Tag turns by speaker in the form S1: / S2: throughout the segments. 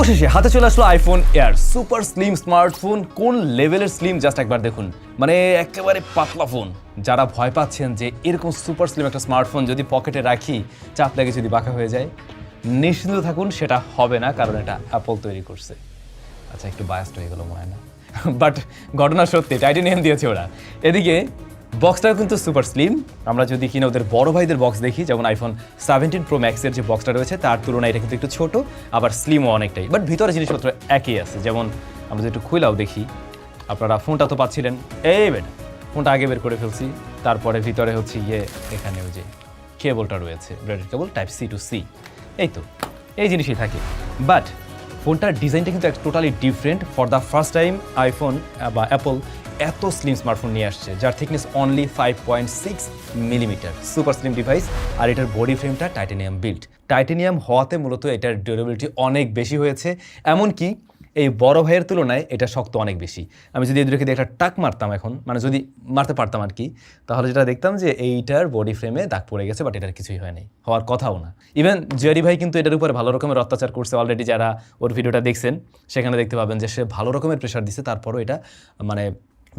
S1: অবশেষে হাতে চলে আসলো iPhone air super slim smartphone কোন লেভেলের স্লিম জাস্ট একবার দেখুন। মানে একেবারে পাতলা ফোন যারা ভয় পাচ্ছেন যে এরকম সুপার স্লিম একটা স্মার্টফোন যদি পকেটে রাখি, চাপ লেগে যদি বাঁকা হয়ে যায়, নিশ্চিন্ত থাকুন, সেটা হবে না, কারণ এটা অ্যাপল তৈরি করছে। আচ্ছা একটু বায়াস্ট হয়ে গেল মনে না। বাট ঘটনা সত্যি টাইটেনিয়াম দিয়েছে ওরা। এদিকে বক্সটাও কিন্তু সুপার স্লিম আমরা যদি কিনা ওদের বড় ভাইদের বক্স দেখি, যেমন আইফোন সেভেন্টিন প্রো ম্যাক্সের যে বক্সটা রয়েছে, তার তুলনায় এটা কিন্তু একটু ছোট, আবার স্লিমও অনেকটাই। বাট ভিতরে জিনিসপত্র একই আছে। যেমন আমরা যদি একটু খুইলাও দেখি, আপনারা ফোনটা তো পাচ্ছিলেন। এই বেড ফোনটা আগে বের করে ফেলছি। তারপরে ভিতরে হচ্ছে ইয়ে এখানে ওই যে কেবলটা রয়েছে braided cable type C to C এই তো, এই জিনিসই থাকে। বাট ফোনটার ডিজাইনটা কিন্তু totally different for the first time iPhone বা অ্যাপল এত স্লিম স্মার্টফোন নিয়ে আসছে, যার thickness only five point six millimetre super slim device আর এটার বডি ফ্রেমটা টাইটেনিয়াম বিল্ড টাইটেনিয়াম হওয়াতে মূলত এটার ডিউরেবিলিটি অনেক বেশি হয়েছে, এমনকি এই বড় ভাইয়ের তুলনায় এটা শক্ত অনেক বেশি। আমি যদি এদেরকে দিয়ে একটা টাক মারতাম এখন মানে যদি মারতে পারতাম আর কি, তাহলে যেটা দেখতাম যে এইটার বডি ফ্রেমে দাগ পড়ে গেছে বাট এটার কিছুই হয়নি হওয়ার কথাও না। ইভেন জেরি ভাই কিন্তু এটার উপরে ভালো রকমের অত্যাচার করছে অলরেডি যারা ওর ভিডিওটা দেখছেন, সেখানে দেখতে পাবেন যে সে ভালো রকমের প্রেশার দিছে, তারপরও এটা মানে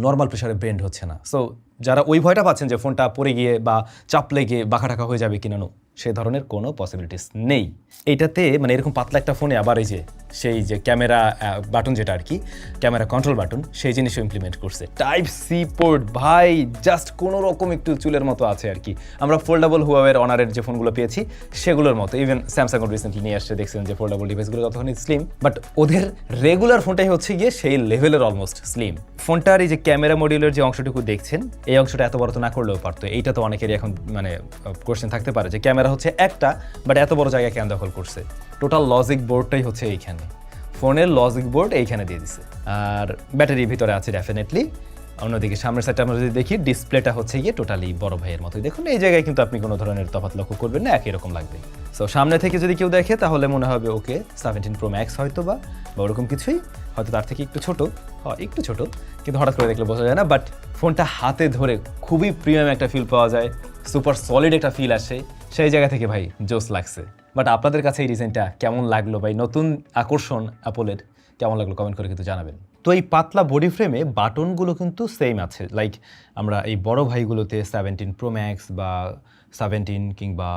S1: নর্মাল প্রেশারে বেন্ড হচ্ছে না। সো যারা ওই ভয়টা পাচ্ছেন যে ফোনটা পড়ে গিয়ে বা চাপলে গিয়ে বাঁকা টাকা হয়ে যাবে কিনা নো সে ধরনের কোনো পসিবিলিটিস নেই। এইটাতে মানে এরকম পাতলা একটা ফোনে আবার এই যে সেই যে ক্যামেরা বাটন যেটা আর কি, ক্যামেরা কন্ট্রোল বাটন সেই জিনিসও ইমপ্লিমেন্ট করছে। টাইপ সি পোর্ট ভাই জাস্ট কোনো রকম একটু চুলের মতো আছে আর কি। আমরা ফোল্ডাবল হুয়াওয়ের অনারের যে ফোনগুলো পেয়েছি, সেগুলোর মতো। ইভেন স্যামসাং রিসেন্টলি নিয়ে আসছে দেখছেন যে ফোল্ডাবল ডিভাইসগুলো কতখানি স্লিম বাট ওদের রেগুলার ফোনটাই হচ্ছে গিয়ে সেই লেভেলের অলমোস্ট স্লিম ফোনটার এই যে ক্যামেরা মডিউলের যে অংশটুকু দেখছেন, এই অংশটা এত বড় তো না করলেও পারতো। এইটা তো অনেকেরই এখন মানে কোশ্চেন থাকতে পারে যে ক্যামেরা হচ্ছে একটা বাট এত বড় জায়গা কেন দখল করছে? টোটাল লজিক বোর্ডটাই হচ্ছে এইখানে। ফোনের লজিক বোর্ড এইখানে দিয়ে দিছে। আর ব্যাটারির ভিতরে আছে ডেফিনেটলি অন্যদিকে সামনের সাইডটা আমরা যদি দেখি ডিসপ্লেটা হচ্ছে গিয়ে টোটালি বড় ভাইয়ের মতোই। দেখুন, এই জায়গায় কিন্তু আপনি কোনো ধরনের তফাৎ লক্ষ্য করবেন না, একই রকম লাগবে। সো সামনে থেকে যদি কেউ দেখে, তাহলে মনে হবে, ওকে সেভেন্টিন প্রো ম্যাক্স হয়তো বা বা ওরকম কিছুই। হয়তো তার থেকে একটু ছোট, হয়, একটু ছোট, কিন্তু হঠাৎ করে দেখলে বোঝা যায় না। বাট ফোনটা হাতে ধরে খুবই প্রিমিয়াম একটা ফিল পাওয়া যায়। সুপার সলিড একটা ফিল আসে। সেই জায়গা থেকে ভাই জোস লাগছে। বাট আপনাদের কাছে এই ডিজাইনটা কেমন লাগল বা এই নতুন আকর্ষণ অ্যাপলের কেমন লাগল কমেন্ট করে কিন্তু জানাবেন। তো এই পাতলা বডি ফ্রেমে বাটনগুলো কিন্তু সেম আছে। লাইক আমরা এই বড় ভাইগুলোতে সেভেন্টিন প্রো ম্যাক্স বা সেভেন্টিন কিংবা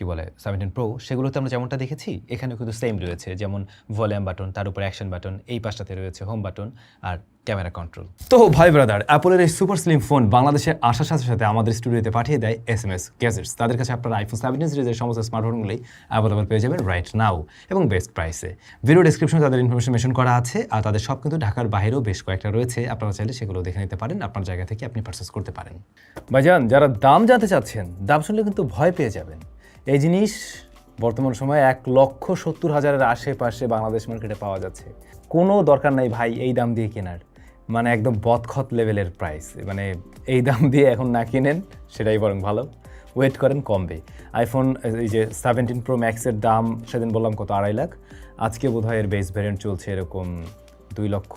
S1: কি বলে সেভেন্টিন প্রো সেগুলোতে আমরা যেমনটা দেখেছি এখানেও কিন্তু সেম রয়েছে। যেমন ভলিউম বাটন তার উপর অ্যাকশন বাটন এই পাশটাতে রয়েছে হোম বাটন আর ক্যামেরা কন্ট্রোল তো ভাই ব্রাদার অ্যাপলের এই সুপার স্লিম ফোন বাংলাদেশে আসার সাথে সাথে আমাদের স্টুডিওতে পাঠিয়ে দেয় এস এম এস গ্যাজেটস তাদের কাছে আপনারা আইফোন সেভেন্টিন সিরিজের সমস্ত স্মার্টফোনগুলোই অ্যাভেলেবল পেয়ে যাবেন রাইট নাও এবং বেস্ট প্রাইসে ভিডিও ডিসক্রিপশনে তাদের ইনফরমেশন মেনশন করা আছে আর তাদের সব কিন্তু ঢাকার বাইরেও বেশ কয়েকটা রয়েছে। আপনারা চাইলে সেগুলো দেখে নিতে পারেন আপনার জায়গা থেকে আপনি পারচেস করতে পারেন। ভাইজান যারা দাম জানতে চাচ্ছেন দাম শুনলে কিন্তু ভয় পেয়ে যাবেন। এই জিনিস বর্তমান সময়ে এক লক্ষ সত্তর হাজারের আশেপাশে বাংলাদেশ মার্কেটে পাওয়া যাচ্ছে। কোনো দরকার নাই ভাই এই দাম দিয়ে কেনার। মানে একদম বদখত লেভেলের প্রাইস মানে এই দাম দিয়ে এখন না কিনেন, সেটাই বরং ভালো। ওয়েট করেন, কমবে। আইফোন এই যে সেভেন্টিন প্রো ম্যাক্সের দাম সেদিন বললাম কত? আড়াই লাখ। আজকে বোধহয় এর বেস ভ্যারিয়েন্ট চলছে এরকম দুই লক্ষ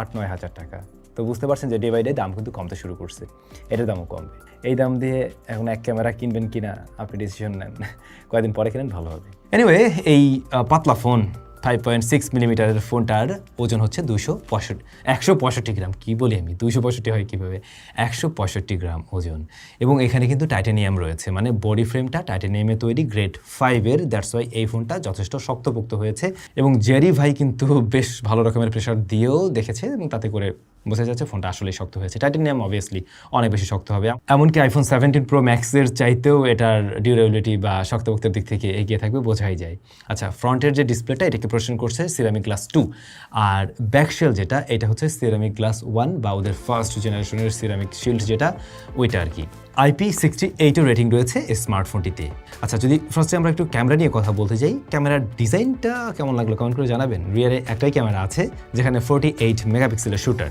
S1: আট নয় হাজার টাকা। তো বুঝতে পারছেন যে ডে বাই ডে দাম কিন্তু কমতে শুরু করছে। এটার দামও কমবে। এই দাম দিয়ে এখন এক ক্যামেরা কিনবেন কিনা, আপনি ডিসিশন নেন। কয়েকদিন পরে কিনেন, ভালো হবে। এনিওয়ে এই পাতলা ফোন ফাইভ পয়েন্ট সিক্স মিলিমিটারের ফোনটার ওজন হচ্ছে দুশো পঁয়ষট্টি, একশো পঁয়ষট্টি গ্রাম। কী বলি আমি? দুশো পঁয়ষট্টি হয় কীভাবে? একশো পঁয়ষট্টি গ্রাম ওজন। এবং এখানে কিন্তু টাইটানিয়াম রয়েছে। মানে বডি ফ্রেমটা টাইটানিয়ামে তৈরি গ্রেড ফাইভের দ্যাটস ওয়াই এই ফোনটা যথেষ্ট শক্তপোক্ত হয়েছে। এবং জেরি ভাই কিন্তু বেশ ভালো রকমের প্রেশার দিয়েও দেখেছে এবং তাতে করে বোঝা যাচ্ছে ফোনটা আসলেই শক্ত হয়েছে। টাইটানিয়াম অবভিয়াসলি অনেক বেশি শক্ত হবে। এমনকি আইফোন সেভেন্টিন প্রো ম্যাক্সের চাইতেও এটার ডিউরেবিলিটি বা শক্তপোক্তের দিক থেকে এগিয়ে থাকবে, বোঝাই যায়। আচ্ছা ফ্রন্টের যে ডিসপ্লেটা এটাকে প্রশ্ন করছে সিরামিক গ্লাস টু আর ব্যাকশেল যেটা, এটা হচ্ছে সিরামিক গ্লাস ওয়ান বা ওদের ফার্স্ট জেনারেশনের সিরামিক শিল্ড যেটা, ওইটা আর কি। আইপি সিক্সটি এইটের রেটিং রয়েছে এই স্মার্টফোনটিতে আচ্ছা যদি ফার্স্টে আমরা একটু ক্যামেরা নিয়ে কথা বলতে যাই ক্যামেরার ডিজাইনটা কেমন লাগল? কমেন্ট করে জানাবেন। রিয়ারে একটাই ক্যামেরা আছে, যেখানে ফোর্টি এইট মেগাপিক্সেলের শুটার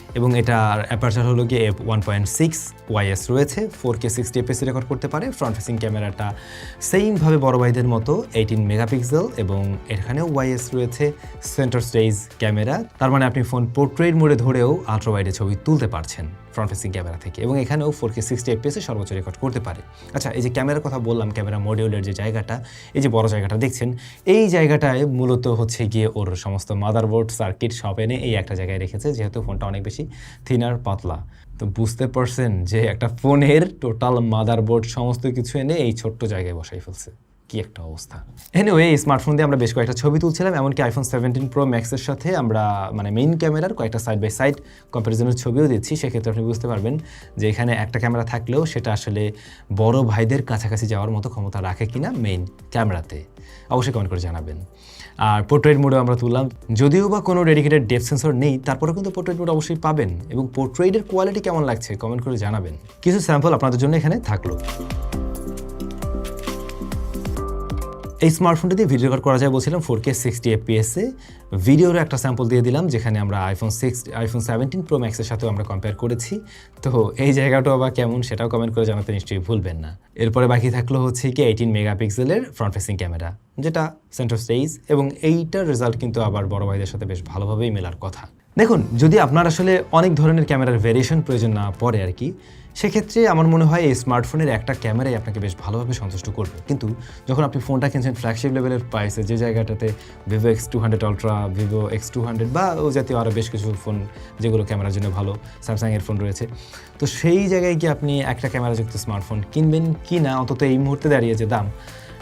S1: এবং এটার অ্যাপারচার হলো গিয়ে এফ ওয়ান পয়েন্ট সিক্স ওয়াইএস রয়েছে ফোর কে সিক্সটি এফএসি রেকর্ড করতে পারে। ফ্রন্ট ফেসিং ক্যামেরাটা সেইমভাবে বড় ভাইদের মতো এইটিন মেগাপিক্সেল এবং এখানেও ওয়াইএস রয়েছে সেন্টার স্টেজ ক্যামেরা তার মানে আপনি ফোন পোর্ট্রেট মোডে ধরেও আলট্রা ওয়াইডে ছবি তুলতে পারছেন ফ্রন্ট ফেসিং ক্যামেরা থেকে এবং এখানেও ফোর কে সিক্সটি এফপিএসে সর্বোচ্চ রেকর্ড করতে পারে। আচ্ছা এই যে ক্যামেরার কথা বললাম ক্যামেরা মডিউলের যে জায়গাটা, এই যে বড় জায়গাটা দেখছেন, এই জায়গাটায় মূলত হচ্ছে গিয়ে ওর সমস্ত মাদারবোর্ড সার্কিট সব এনে এই একটা জায়গায় রেখেছে, যেহেতু ফোনটা অনেক বেশি থিনার পাতলা। তো বুঝতে পারছেন যে একটা ফোনের টোটাল মাদারবোর্ড সমস্ত কিছু এনে এই ছোট্ট জায়গায় বসাই ফেলছে। কি একটা অবস্থা। এনিওয়ে এই স্মার্টফোন দিয়ে আমরা বেশ কয়েকটা ছবি তুলছিলাম, এমনকি আইফোন সেভেন্টিন প্রো ম্যাক্সের সাথে আমরা মানে মেইন ক্যামেরার কয়েকটা সাইড বাই সাইড কম্প্যারিজনের ছবিও দিচ্ছি। সেক্ষেত্রে আপনি বুঝতে পারবেন যে এখানে একটা ক্যামেরা থাকলেও সেটা আসলে বড় ভাইদের কাছাকাছি যাওয়ার মতো ক্ষমতা রাখে কিনা মেইন ক্যামেরাতে অবশ্যই কমেন্ট করে জানাবেন। আর পোর্ট্রেট মোডে আমরা তুললাম। যদিও বা কোনো ডেডিকেটেড ডেপ সেন্সর নেই, তারপরেও কিন্তু পোর্ট্রেট মোড অবশ্যই পাবেন। এবং পোর্ট্রেটের কোয়ালিটি কেমন লাগছে কমেন্ট করে জানাবেন। কিছু স্যাম্পল আপনাদের জন্য এখানে থাকল। এই স্মার্টফোনটা দিয়ে ভিডিও রেকর্ড করা যায় বলছিলাম ফোর কে সিক্সটি এফপিএসে ভিডিওর একটা স্যাম্পল দিয়ে দিলাম, যেখানে আমরা iPhone six iPhone seventeen pro ম্যাক্সের সাথেও আমরা কম্পেয়ার করেছি। তো এই জায়গাটাও বা কেমন সেটাও কমেন্ট করে জানাতে নিশ্চয়ই ভুলবেন না। এরপরে বাকি থাকল হচ্ছে কি এইটিন মেগাপিক্সেলের ফ্রন্ট ফেসিং ক্যামেরা যেটা সেন্টার স্টেজ এবং এইটার রেজাল্ট কিন্তু আবার বড় ভাইদের সাথে বেশ ভালোভাবেই মেলার কথা। দেখুন, যদি আপনার আসলে অনেক ধরনের ক্যামেরার ভেরিয়েশন প্রয়োজন না পড়ে আর কি, সেক্ষেত্রে আমার মনে হয় এই স্মার্টফোনের একটা ক্যামেরাই আপনাকে বেশ ভালোভাবে সন্তুষ্ট করবে। কিন্তু যখন আপনি ফোনটা কিনছেন ফ্ল্যাগশিপ লেভেলের প্রাইসে যে জায়গাটাতে Vivo X two hundred ultra Vivo X two hundred বা ও জাতীয় আরও বেশ কিছু ফোন যেগুলো ক্যামেরার জন্য ভালো স্যামসাংয়ের ফোন রয়েছে, তো সেই জায়গায় কি আপনি একটা ক্যামেরাযুক্ত স্মার্টফোন কিনবেন কি না অন্তত এই মুহূর্তে দাঁড়িয়ে যে দাম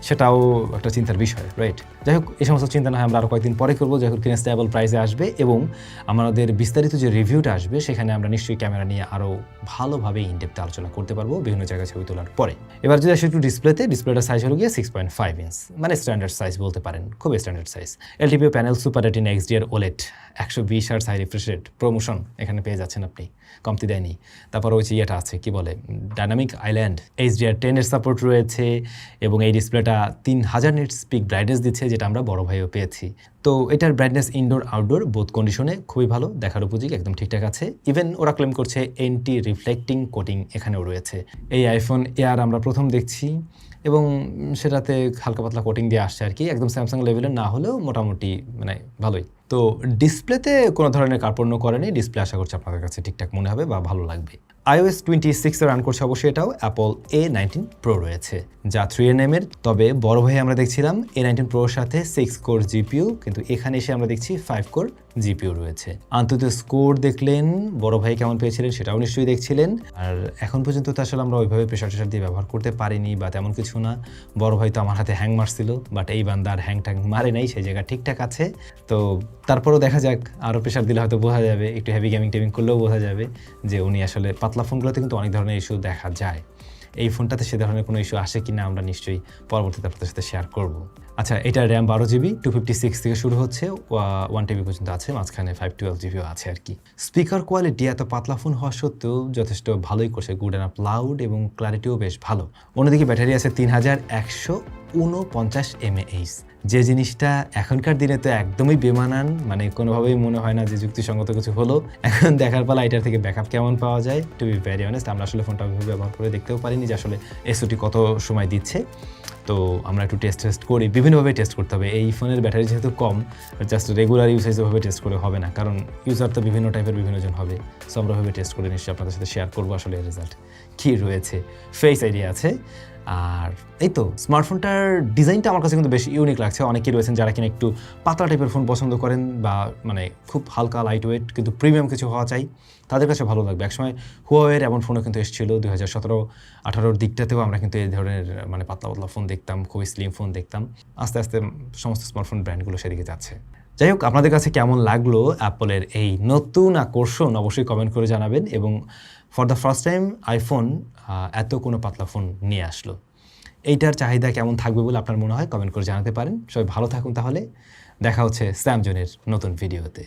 S1: সেটাও একটা চিন্তার বিষয় রাইট যাই হোক, এই সমস্ত চিন্তা না হয় আমরা আরও কয়েকদিন পরে করব। যখন কিনে স্টেবল প্রাইসে আসবে এবং আমাদের বিস্তারিত যে রিভিউটা আসবে, সেখানে আমরা নিশ্চয়ই ক্যামেরা নিয়ে আরও ভালোভাবে ইনডেপথে আলোচনা করতে পারব বিভিন্ন জায়গায় ছবি তোলার পরে। এবার যদি আসি একটু ডিসপ্লেতে ডিসপ্লেটার সাইজ হলো গিয়ে সিক্স পয়েন্ট ফাইভ ইঞ্চ মানে স্ট্যান্ডার্ড সাইজ বলতে পারেন, খুবই standard size LTPO panel super retina XDR OLED একশো বিশ আর সাই রিফ্রেশ রেট প্রমোশন এখানে পেয়ে যাচ্ছেন আপনি। কমতি দেয়নি। তারপর ওই ইয়েটা আছে, কি বলে ডাইনামিক আইল্যান্ড এইচ এইচডিআর টেনের সাপোর্ট রয়েছে এবং এই ডিসপ্লেটা তিন হাজার নিট স্পিক ব্রাইটনেস দিচ্ছে, যেটা আমরা বড় ভাইও পেয়েছি। তো এটার ব্রাইটনেস ইনডোর আউটডোর বোথ কন্ডিশনে খুবই ভালো, দেখার উপযোগী, একদম ঠিকঠাক আছে। ইভেন ওরা ক্লেম করছে এন্টি রিফ্লেক্টিং কোটিং এখানেও রয়েছে। এই আইফোন এয়ার আমরা প্রথম দেখছি। এবং সেটাতে হালকা পাতলা কোটিং দিয়ে আসছে আর কি। একদম স্যামসাং লেভেলের না হলেও মোটামুটি মানে ভালোই। তো ডিসপ্লেতে কোনো ধরনের কার্পণ্য করেনি। ডিসপ্লে আশা করছি আপনাদের কাছে ঠিকঠাক মনে হবে বা ভালো লাগবে। আইওএস টোয়েন্টি সিক্সে রান করছে অবশ্যই এটাও। অ্যাপল এ নাইনটিন প্রো রয়েছে, যা থ্রি এন এম এর। তবে বড় ভাই আমরা দেখছিলাম এ নাইনটিন প্রোর সাথে সিক্স কোর জিপিউ কিন্তু এখানে এসে আমরা দেখছি ফাইভ কোর জিপিউ রয়েছে। আন্তত স্কোর দেখলেন, বড় ভাই কেমন পেয়েছিলেন সেটাও নিশ্চয়ই দেখছিলেন। আর এখন পর্যন্ত তো আসলে আমরা ওইভাবে প্রেশার টেশার দিয়ে ব্যবহার করতে পারিনি বা তেমন কিছু না। বড় ভাই তো আমার হাতে হ্যাং মারছিল বাট এই বান্দার হ্যাং ট্যাং মারে নাই, সেই জায়গা ঠিকঠাক আছে। তো তারপরও দেখা যাক আরও প্রেশার দিলে হয়তো বোঝা যাবে, একটু হেভি গেমিং টেমিং করলেও বোঝা যাবে যে উনি আসলে পাতলা ফোনগুলোতে কিন্তু অনেক ধরনের ইস্যু দেখা যায়। এই ফোনটাতে সে ধরনের কোনো ইস্যু আসে কিনা আমরা নিশ্চয়ই পরবর্তীতে আপনাদের সাথে শেয়ার করব। আচ্ছা এটা র্যাম বারো জিবি টু ফিফটি সিক্স থেকে শুরু হচ্ছে ওয়ান টিবি পর্যন্ত আছে, মাঝখানে ফাইভ টুয়েলভ জিবিও আছে আর কি স্পিকার কোয়ালিটি এত পাতলা ফোন হওয়া সত্ত্বেও যথেষ্ট ভালোই করছে গুড অ্যান্ড আপ লাউড এবং ক্লারিটিও বেশ ভালো। অন্যদিকে ব্যাটারি আছে তিন হাজার একশো উনপঞ্চাশ এমএএইচ যে জিনিসটা এখনকার দিনে তো একদমই বেমানান মানে কোনোভাবেই মনে হয় না যে যুক্তিসঙ্গত কিছু হলো। এখন দেখার পালা এটার থেকে ব্যাকআপ কেমন পাওয়া যায়? টু বি ভ্যারি অনেস্ট আমরা আসলে ফোনটা ব্যবহার করে দেখতেও পারিনি যে আসলে এসওটি কত সময় দিচ্ছে। তো আমরা একটু টেস্ট টেস্ট করি। বিভিন্নভাবে টেস্ট করতে হবে। এই ফোনের ব্যাটারি যেহেতু কম জাস্ট রেগুলার ইউসেজভাবে টেস্ট করে হবে না। কারণ ইউজার তো বিভিন্ন টাইপের বিভিন্ন জন হবে। সো আমরা ওভাবে টেস্ট করে নিশ্চয়ই আপনাদের সাথে শেয়ার করব আসলে রেজাল্ট কী রয়েছে? ফেস আইডিয়া আছে। আর এই তো স্মার্টফোনটার ডিজাইনটা আমার কাছে কিন্তু বেশ ইউনিক লাগছে। অনেকেই রয়েছেন যারা কিনা একটু পাতলা টাইপের ফোন পছন্দ করেন বা মানে খুব হালকা লাইট ওয়েট কিন্তু প্রিমিয়াম কিছু হওয়া চাই, তাদের কাছে ভালো লাগবে। একসময় হুয়াওয়ের এমন ফোনও কিন্তু এসেছিল দুই হাজার সতেরো, আঠারোর দিকটাতেও আমরা কিন্তু এই ধরনের মানে পাতলা পাতলা ফোন দেখতাম, খুবই স্লিম ফোন দেখতাম। আস্তে আস্তে সমস্ত স্মার্টফোন ব্র্যান্ডগুলো সেদিকে যাচ্ছে। যাই হোক, আপনাদের কাছে কেমন লাগল অ্যাপলের এই নতুন আকর্ষণ অবশ্যই কমেন্ট করে জানাবেন এবং for the first time iPhone এত কোনো পাতলা ফোন নিয়ে আসলো। এইটার চাহিদা কেমন থাকবে বলে আপনার মনে হয় কমেন্ট করে জানাতে পারেন। সবাই ভালো থাকুন তাহলে। দেখা হচ্ছে স্যামজনের নতুন ভিডিওতে